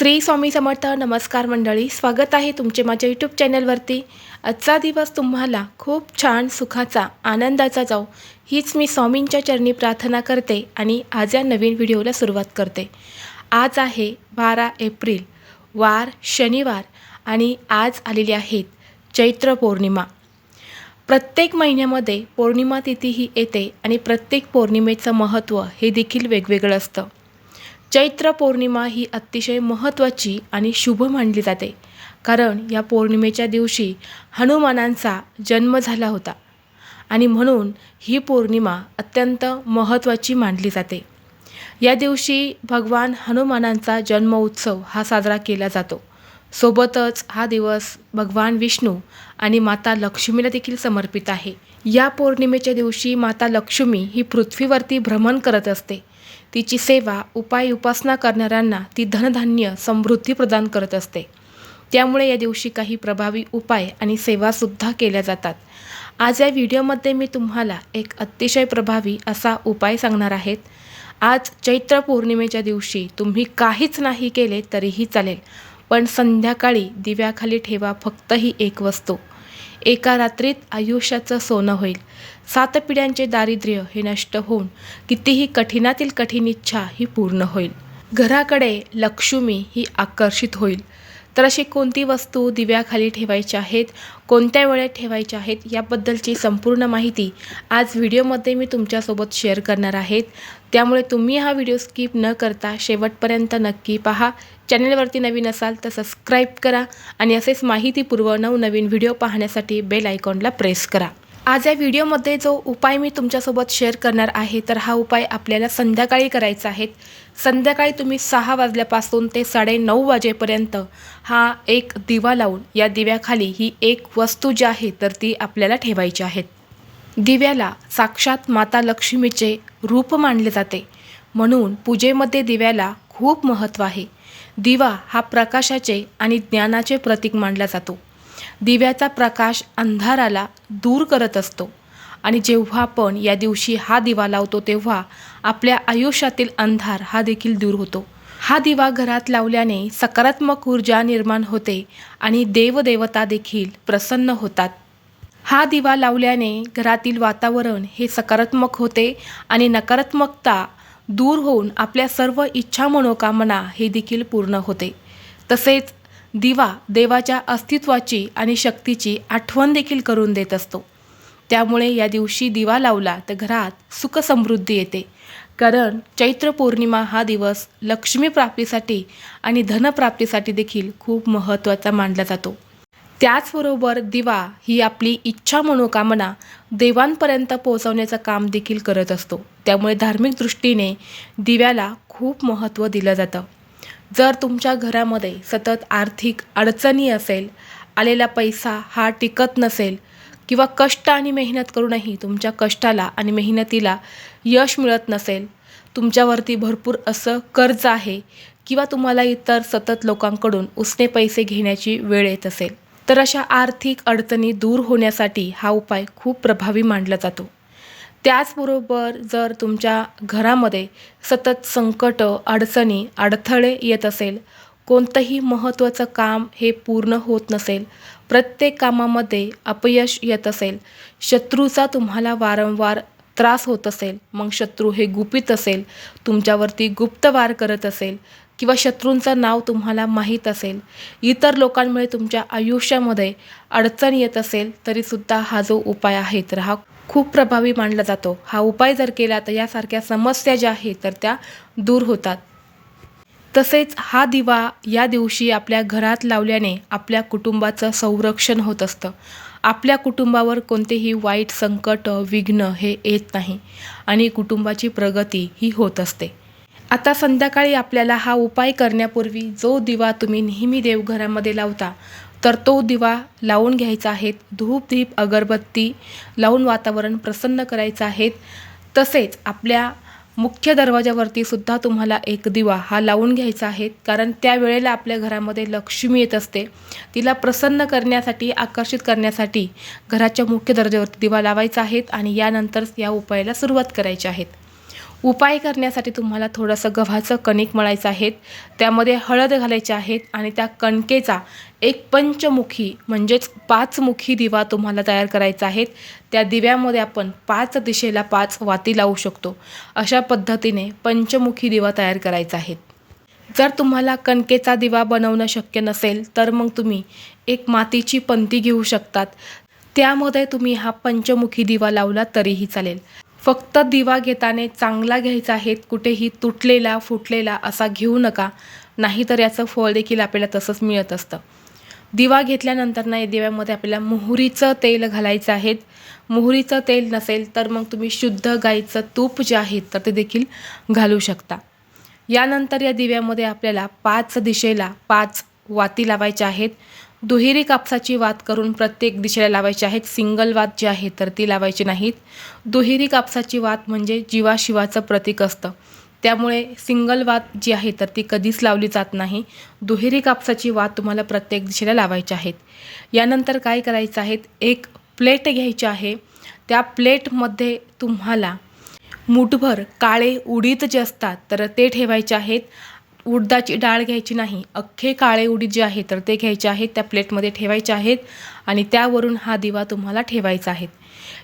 श्री स्वामी समर्थ नमस्कार मंडळी. स्वागत आहे तुमचे माझ्या यूट्यूब चॅनलवरती आजचा दिवस तुम्हाला खूप छान सुखाचा आनंदाचा जाऊ. हीच मी स्वामींच्या चरणी प्रार्थना करते आणि आज या नवीन व्हिडिओला सुरुवात करते. आज आहे बारा एप्रिल वार शनिवार आणि आज आलेली आहेत चैत्र पौर्णिमा. प्रत्येक महिन्यामध्ये पौर्णिमा तिथी ही येते आणि प्रत्येक पौर्णिमेचं महत्त्व हे देखील वेगवेगळं असतं. चैत्र पौर्णिमा ही अतिशय महत्त्वाची आणि शुभ मानली जाते. कारण या पौर्णिमेच्या दिवशी हनुमानांचा जन्म झाला होता आणि म्हणून ही पौर्णिमा अत्यंत महत्त्वाची मानली जाते. या दिवशी भगवान हनुमानांचा जन्म उत्सव हा साजरा केला जातो. सोबतच हा दिवस भगवान विष्णू आणि माता लक्ष्मीला देखील समर्पित आहे. या पौर्णिमेच्या दिवशी माता लक्ष्मी ही पृथ्वीवरती भ्रमण करत असते. तिची सेवा उपाय उपासना करणाऱ्यांना ती धनधान्य समृद्धी प्रदान करत असते. त्यामुळे या दिवशी काही प्रभावी उपाय आणि सेवासुद्धा केल्या जातात. आज या व्हिडिओमध्ये मी तुम्हाला एक अतिशय प्रभावी असा उपाय सांगणार आहेत. आज चैत्र पौर्णिमेच्या दिवशी तुम्ही काहीच नाही केले तरीही चालेल पण संध्याकाळी दिव्याखाली ठेवा फक्त ही एक वस्तू. एका रात्रीत आयुष्याचं सोनं होईल. सात पिढ्यांचे दारिद्र्य हे नष्ट होऊन कितीही कठीणातील कठीण इच्छा ही पूर्ण होईल. घराकडे लक्ष्मी ही आकर्षित होईल. तर अशी कोणती वस्तू दिव्याखाली ठेवायची आहेत कोणत्या वेळेत ठेवायच्या आहेत याबद्दलची संपूर्ण माहिती आज व्हिडिओमध्ये मी तुमच्यासोबत शेअर करणार आहेत. त्यामुळे तुम्ही हा व्हिडिओ स्किप न करता शेवटपर्यंत नक्की पहा. चॅनलवरती नवीन असाल तर सबस्क्राईब करा आणि असेच माहितीपूर्व नवनवीन व्हिडिओ पाहण्यासाठी बेल आयकॉनला प्रेस करा. आज या व्हिडिओमध्ये जो उपाय मी तुमच्यासोबत शेअर करणार आहे तर हा उपाय आपल्याला संध्याकाळी करायचा आहे. संध्याकाळी तुम्ही सहा वाजल्यापासून ते साडेनऊ वाजेपर्यंत हा एक दिवा लावून या दिव्याखाली ही एक वस्तू जी आहे तर ती आपल्याला ठेवायची आहे. दिव्याला साक्षात माता लक्ष्मीचे रूप मानले जाते. म्हणून पूजेमध्ये दिव्याला खूप महत्त्व आहे. दिवा हा प्रकाशाचे आणि ज्ञानाचे प्रतीक मानला जातो. दिव्याचा प्रकाश अंधाराला दूर करत असतो. आणि जेव्हा आपण या दिवशी हा दिवा लावतो तेव्हा आपल्या आयुष्यातील अंधार हा देखील दूर होतो. हा दिवा घरात लावल्याने सकारात्मक ऊर्जा निर्माण होते आणि देवदेवता देखील प्रसन्न होतात. हा दिवा लावल्याने घरातील वातावरण हे सकारात्मक होते आणि नकारात्मकता दूर होऊन आपल्या सर्व इच्छा मनोकामना हे देखील पूर्ण होते. तसेच दिवा देवाच्या अस्तित्वाची आणि शक्तीची आठवण देखील करून देत असतो. त्यामुळे या दिवशी दिवा लावला तर घरात सुखसमृद्धी येते. कारण चैत्र पौर्णिमा हा दिवस लक्ष्मी प्राप्तीसाठी आणि धनप्राप्तीसाठी देखील खूप महत्त्वाचा मानला जातो. त्याचबरोबर दिवा ही आपली इच्छा मनोकामना देवांपर्यंत पोहोचवण्याचं काम देखील करत असतो. त्यामुळे धार्मिक दृष्टीने दिव्याला खूप महत्त्व दिलं जातं. जर तुमच्या घरामध्ये सतत आर्थिक अडचणी असेल आलेला पैसा हा टिकत नसेल किंवा कष्ट आणि मेहनत करूनही तुमच्या कष्टाला आणि मेहनतीला यश मिळत नसेल तुमच्यावरती भरपूर असं कर्ज आहे किंवा तुम्हाला इतर सतत लोकांकडून उसने पैसे घेण्याची वेळ येत असेल तर अशा आर्थिक अडचणी दूर होण्यासाठी हा उपाय खूप प्रभावी मानला जातो. त्याचबरोबर जर तुमच्या घरामध्ये सतत संकट अडचणी अडथळे येत असेल कोणतंही महत्त्वाचं काम हे पूर्ण होत नसेल प्रत्येक कामामध्ये अपयश येत असेल शत्रूचा तुम्हाला वारंवार त्रास होत असेल मग शत्रू हे गुपित असेल तुमच्यावरती गुप्त वार करत असेल किंवा शत्रूंचं नाव तुम्हाला माहीत असेल इतर लोकांमुळे तुमच्या आयुष्यामध्ये अडचण येत असेल तरीसुद्धा हा जो उपाय आहे तर हा खूप प्रभावी मानला जातो. हा उपाय जर केला तर यासारख्या समस्या ज्या आहेत तर त्या दूर होतात. तसेच हा दिवा या दिवशी आपल्या घरात लावल्याने आपल्या कुटुंबाचं संरक्षण होत असतं. आपल्या कुटुंबावर कोणतेही वाईट संकट विघ्न हे येत नाही आणि कुटुंबाची प्रगती ही होत असते. आता संध्याकाळी आपल्याला हा उपाय करण्यापूर्वी जो दिवा तुम्ही नेहमी देवघरामध्ये लावता तर तो दिवा लावून घ्यायचा आहे धूप दीप अगरबत्ती लावून वातावरण प्रसन्न करायचं आहे तसेच आपल्या मुख्य दरवाजावरती सुद्धा तुम्हाला एक दिवा हा लावून घ्यायचा आहे कारण त्यावेळेला आपल्या घरामध्ये लक्ष्मी येत असते. तिला प्रसन्न करण्यासाठी आकर्षित करण्यासाठी घराच्या मुख्य दरवाजावरती दिवा लावायचा आहेत आणि यानंतर या उपायाला सुरुवात करायची आहेत. उपाय करण्यासाठी तुम्हाला थोडंसं गव्हाचं कणिक मळायचं आहेत त्यामध्ये हळद घालायची आहेत आणि त्या कणकेचा एक पंचमुखी म्हणजेच पाचमुखी दिवा तुम्हाला तयार करायचा आहे. त्या दिव्यामध्ये आपण पाच दिशेला पाच वाती लावू शकतो. अशा पद्धतीने पंचमुखी दिवा तयार करायचा आहे. जर तुम्हाला कणकेचा दिवा बनवणं शक्य नसेल तर मग तुम्ही एक मातीची पंती घेऊ शकतात. त्यामध्ये तुम्ही हा पंचमुखी दिवा लावला तरीही चालेल. फक्त दिवा घेताना चांगला घ्यायचा आहे कुठेही तुटलेला फुटलेला असा घेऊ नका. नाहीतर याचं फळ देखील आपल्याला तसंच मिळत असतं. दिवा घेतल्यानंतर ना या दिव्यामध्ये आपल्याला मोहरीचं तेल घालायचं आहे. मोहरीचं तेल नसेल तर मग तुम्ही शुद्ध गाईचं तूप जे आहे तर ते देखील घालू शकता. यानंतर या दिव्यामध्ये आपल्याला पाच दिशेला पाच वाती लावायच्या आहेत. दुहेरी कापसाची वात करून प्रत्येक दिशेला लावायची आहेत. सिंगल वात जी आहे तर ती लावायची नाहीत. दुहेरी कापसाची वात म्हणजे जीवाशिवाचं प्रतीक असतं. त्यामुळे सिंगल वात जी आहे तर ती कधीच लावली जात नाही. दुहेरी कापसाची वात तुम्हाला प्रत्येक दिशेला लावायची आहेत. यानंतर काय करायचं आहेत एक प्लेट घ्यायची आहे. त्या प्लेटमध्ये तुम्हाला मुठभर काळे उडीद जे असतात तर ते ठेवायचे आहेत. उडदाची डाळ घ्यायची नाही. अख्खे काळे उडीद जे आहे तर ते घ्यायचे आहेत त्या प्लेटमध्ये ठेवायचे आहेत आणि त्यावरून हा दिवा तुम्हाला ठेवायचा आहे.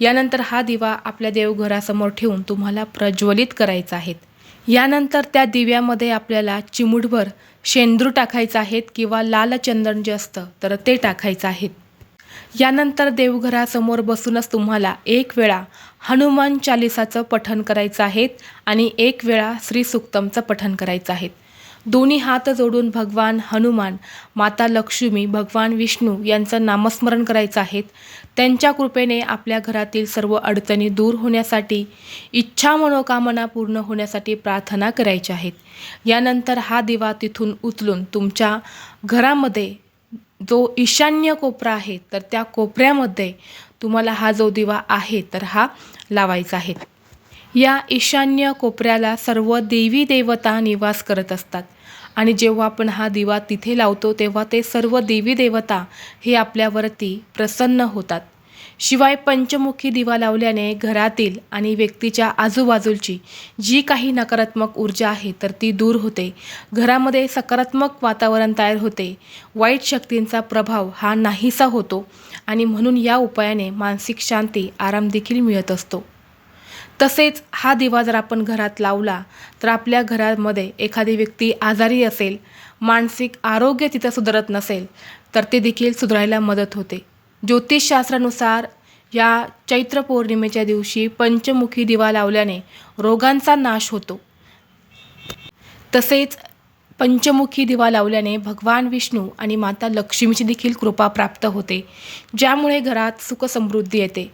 यानंतर हा दिवा आपल्या देवघरासमोर ठेवून तुम्हाला प्रज्वलित करायचा आहे. यानंतर त्या दिव्यामध्ये आपल्याला चिमुटभर शेंद्रू टाकायचं आहेत किंवा लाल चंदन जे असतं तर ते टाकायचं आहे. यानंतर देवघरासमोर बसूनच तुम्हाला एक वेळा हनुमान चालिसाचं पठण करायचं आहे आणि एक वेळा श्री सुक्तमचं पठण करायचं आहे. दोन्ही हात जोडून भगवान हनुमान माता लक्ष्मी भगवान विष्णू यांचं नामस्मरण करायचं आहेत. त्यांच्या कृपेने आपल्या घरातील सर्व अडचणी दूर होण्यासाठी इच्छा मनोकामना पूर्ण होण्यासाठी प्रार्थना करायच्या आहेत. यानंतर हा दिवा तिथून उचलून तुमच्या घरामध्ये जो ईशान्य कोपरा आहे तर त्या कोपऱ्यामध्ये तुम्हाला हा जो दिवा आहे तर हा लावायचा आहे. या ईशान्य कोपऱ्याला सर्व देवी देवता निवास करत असतात. आणि जेव्हा आपण हा दिवा तिथे लावतो तेव्हा ते सर्व देवी देवता हे आपल्यावरती प्रसन्न होतात. शिवाय पंचमुखी दिवा लावल्याने घरातील आणि व्यक्तीच्या आजूबाजूची जी काही नकारात्मक ऊर्जा आहे तर ती दूर होते. घरामध्ये सकारात्मक वातावरण तयार होते. वाईट शक्तींचा प्रभाव हा नाहीसा होतो आणि म्हणून या उपायाने मानसिक शांती आराम देखील मिळत असतो. तसेच हा दिवा जर आपण घरात लावला तर आपल्या घरामध्ये एखादी व्यक्ती आजारी असेल मानसिक आरोग्य तिथं सुधारत नसेल तर ते देखील सुधारायला मदत होते. ज्योतिषशास्त्रानुसार या चैत्र पौर्णिमेच्या दिवशी पंचमुखी दिवा लावल्याने रोगांचा नाश होतो. तसेच पंचमुखी दिवा लावल्याने भगवान विष्णू आणि माता लक्ष्मीची देखील कृपा प्राप्त होते ज्यामुळे घरात सुखसमृद्धी येते.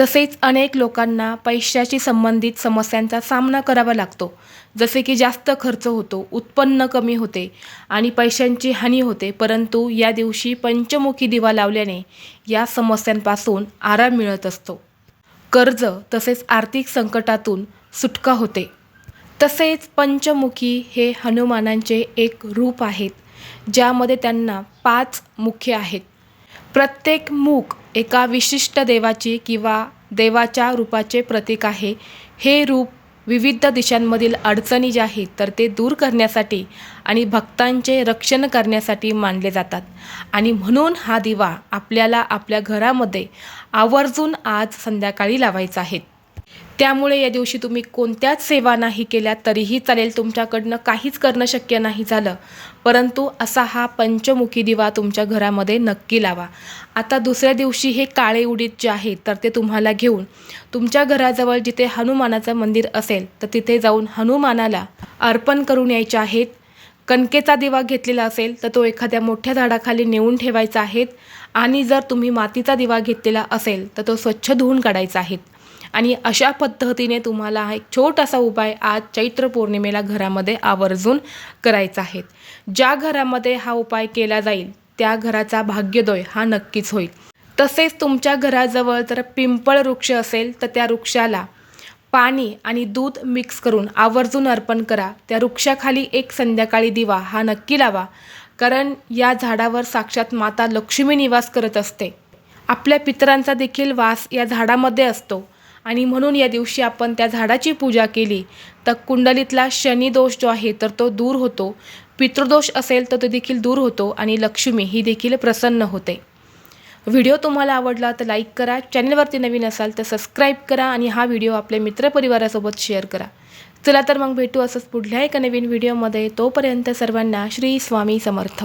तसेच अनेक लोकांना पैशाशी संबंधित समस्यांचा सामना करावा लागतो. जसे की जास्त खर्च होतो उत्पन्न कमी होते आणि पैशांची हानी होते परंतु या दिवशी पंचमुखी दिवा लावल्याने या समस्यांपासून आराम मिळत असतो. कर्ज तसेच आर्थिक संकटातून सुटका होते. तसेच पंचमुखी हे हनुमानांचे एक रूप आहेत ज्यामध्ये त्यांना पाच मुख्य आहेत. प्रत्येक मूक एका विशिष्ट देवाची किंवा देवाच्या रूपाचे प्रतीक आहे. हे रूप विविध दिशांमधील अडचणी ज्या आहेत तर ते दूर करण्यासाठी आणि भक्तांचे रक्षण करण्यासाठी मानले जातात. आणि म्हणून हा दिवा आपल्याला आपल्या घरामध्ये आवर्जून आज संध्याकाळी लावायचा आहे. त्यामुळे या दिवशी तुम्ही कोणत्याच सेवा नाही केल्या तरीही चालेल तुमच्याकडनं काहीच करणं शक्य नाही झालं. परंतु असा हा पंचमुखी दिवा तुमच्या घरामध्ये नक्की लावा. आता दुसऱ्या दिवशी हे काळे उडीद जे आहे तर ते तुम्हाला घेऊन तुमच्या घराजवळ जिथे हनुमानाचं मंदिर असेल तर तिथे जाऊन हनुमानाला अर्पण करून यायचे आहेत. कणकेचा दिवा घेतलेला असेल तर तो एखाद्या मोठ्या झाडाखाली नेऊन ठेवायचा आहे. आणि जर तुम्ही मातीचा दिवा घेतलेला असेल तर तो स्वच्छ धुवून काढायचा आहे. आणि अशा पद्धतीने तुम्हाला हा एक छोटासा उपाय आज चैत्र पौर्णिमेला घरामध्ये आवर्जून करायचा आहे. ज्या घरामध्ये हा उपाय केला जाईल त्या घराचा भाग्यदोय हा नक्कीच होईल. तसेच तुमच्या घराजवळ जर पिंपळ वृक्ष असेल तर त्या वृक्षाला पाणी आणि दूध मिक्स करून आवर्जून अर्पण करा. त्या वृक्षाखाली एक संध्याकाळी दिवा हा नक्की लावा कारण या झाडावर साक्षात माता लक्ष्मी निवास करत असते. आपल्या पितरांचा देखील वास या झाडामध्ये असतो. आणि म्हणून या दिवशी आपण त्या झाडाची पूजा केली. तर कुंडलीतला शनिदोष जो आहे तर तो दूर होतो. पितृदोष असेल तर तो देखील दूर होतो आणि लक्ष्मी ही देखील प्रसन्न होते. व्हिडिओ तुम्हाला आवडला तर लाईक करा. चॅनलवरती नवीन असाल तर सबस्क्राईब करा आणि हा व्हिडिओ आपल्या मित्रपरिवारासोबत शेअर करा. चला तर मग भेटू असंच पुढल्या एका नवीन व्हिडिओमध्ये. तोपर्यंत सर्वांना श्री स्वामी समर्थ.